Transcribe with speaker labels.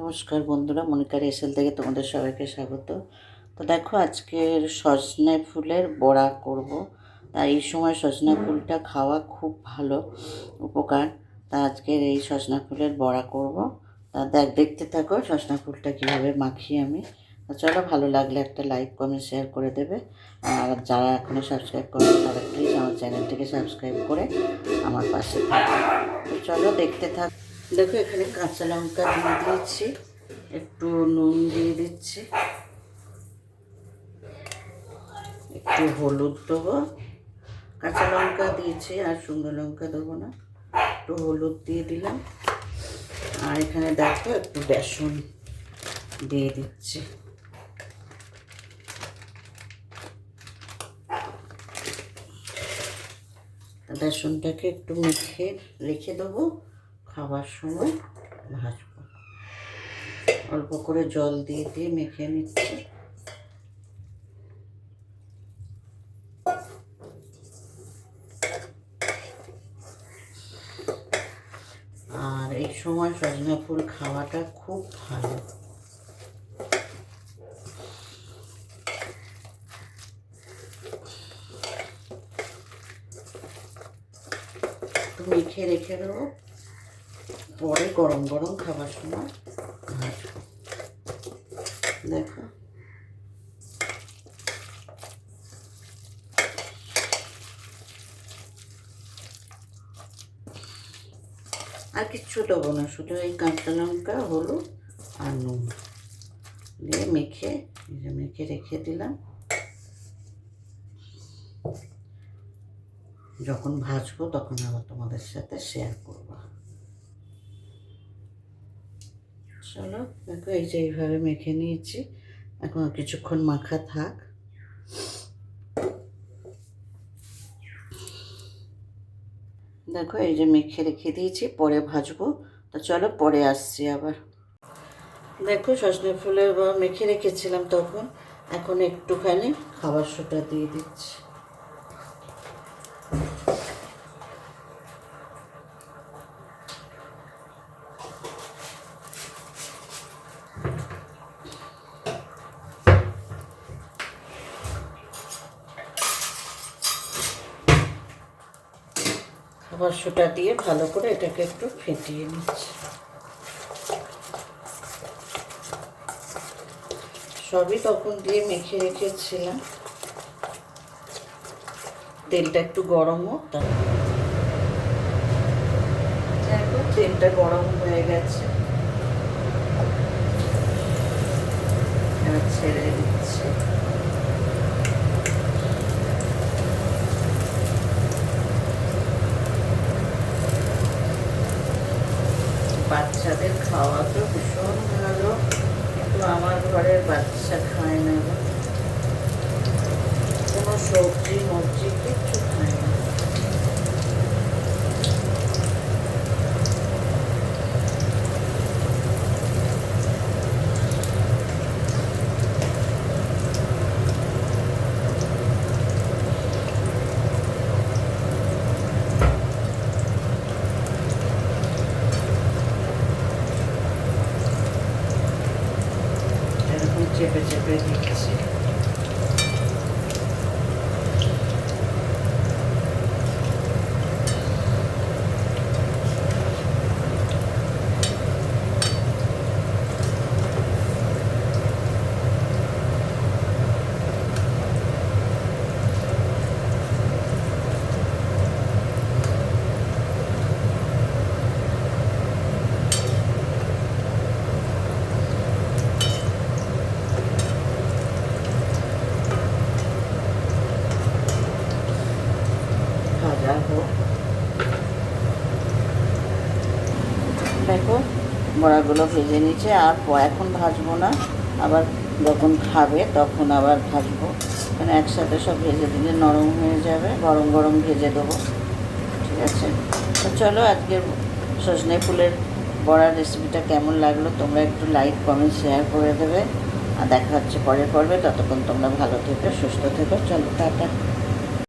Speaker 1: নমস্কার বন্ধুরা মনিকার এসেল থেকে তোমাদের সবাইকে স্বাগত। তো দেখো, আজকের সজনে ফুলের বড়া করব। তা এই সময় সজনা ফুলটা খাওয়া খুব ভালো উপকার। তা আজকের এই সজনা ফুলের বড়া করব। তা দেখ, দেখতে থাকো সজনা ফুলটা কীভাবে মাখি আমি। চলো, ভালো লাগলে একটা লাইক, কমেন্ট, শেয়ার করে দেবে। আর যারা এখনও সাবস্ক্রাইব করে তারা প্লিজ আমার চ্যানেলটিকে সাবস্ক্রাইব করে আমার পাশে থাকবে তো চলো, দেখতে থাক দেখো এখানে কাঁচা লঙ্কা দিয়ে দিয়েছি, একটু নুন দিয়ে দিচ্ছি। একটু হলুদ দেবো। কাঁচা লঙ্কা দিয়েছি, আর শুকনো লঙ্কা দেবো না। একটু হলুদ দিয়ে দিলাম। আর এখানে দেখো একটু বেসন দিয়ে দিচ্ছি। বেসনটাকে একটু মেখে রেখে দেবো। খাবার সময় ভাজবো। অল্প করে জল দিয়ে দিয়ে মেখে নিচ্ছি। আর এই সময় সজনা ফুল খাওয়াটা খুব ভালো। মেখে রেখে দেবো। পরে গরম গরম খাবার সময়। দেখো। আর কিচ্ছু দেবো না, শুধু এই কাঁচা লঙ্কা, হলুদ আর নুন দিয়ে মেখে মেখে রেখে দিলাম। যখন ভাজবো তখন আবার তোমাদের সাথে শেয়ার করব। চলো, দেখো এই যে এইভাবে মেখে নিয়েছি। এখন কিছুক্ষণ মাখা থাক। দেখো এই যে মেখে রেখে দিয়েছি, পরে ভাজবো। তো চলো, পরে আসছি আবার। দেখো সজনে ফুলের মেখে রেখেছিলাম তখন, এখন একটুখানি খাবার সোটা দিয়ে দিচ্ছি। খাবার সোটা দিয়ে ভালো করে এটাকে একটু ফেটিয়ে নিচ্ছি। সবই তখন দিয়ে মেখে রেখেছিলাম। তেলটা একটু গরম হোক দেখো, তেলটা গরম হয়ে গেছে। ছেড়ে দিচ্ছি। বাচ্চাদের খাওয়া তো ভীষণ ভালো। কিন্তু আমার ঘরের বাচ্চা খায় না। কোনো সবজি মবজি Pretty. বড়াগুলো ভেজে নিচ্ছে আর এখন ভাজবো না। আবার যখন খাবে তখন আবার ভাজবো। মানে একসাথে সব ভেজে দিলে নরম হয়ে যাবে। গরম গরম ভেজে দেবো। ঠিক আছে? তো চলো আজকের সজনে ফুলের বড়ার রেসিপিটা কেমন লাগল তোমরা একটু লাইক কমেন্ট শেয়ার করে দেবে। আর দেখা হচ্ছে পরের পর্বে। ততক্ষণ তোমরা ভালো থেকো, সুস্থ থেকো। চলো, টাটা।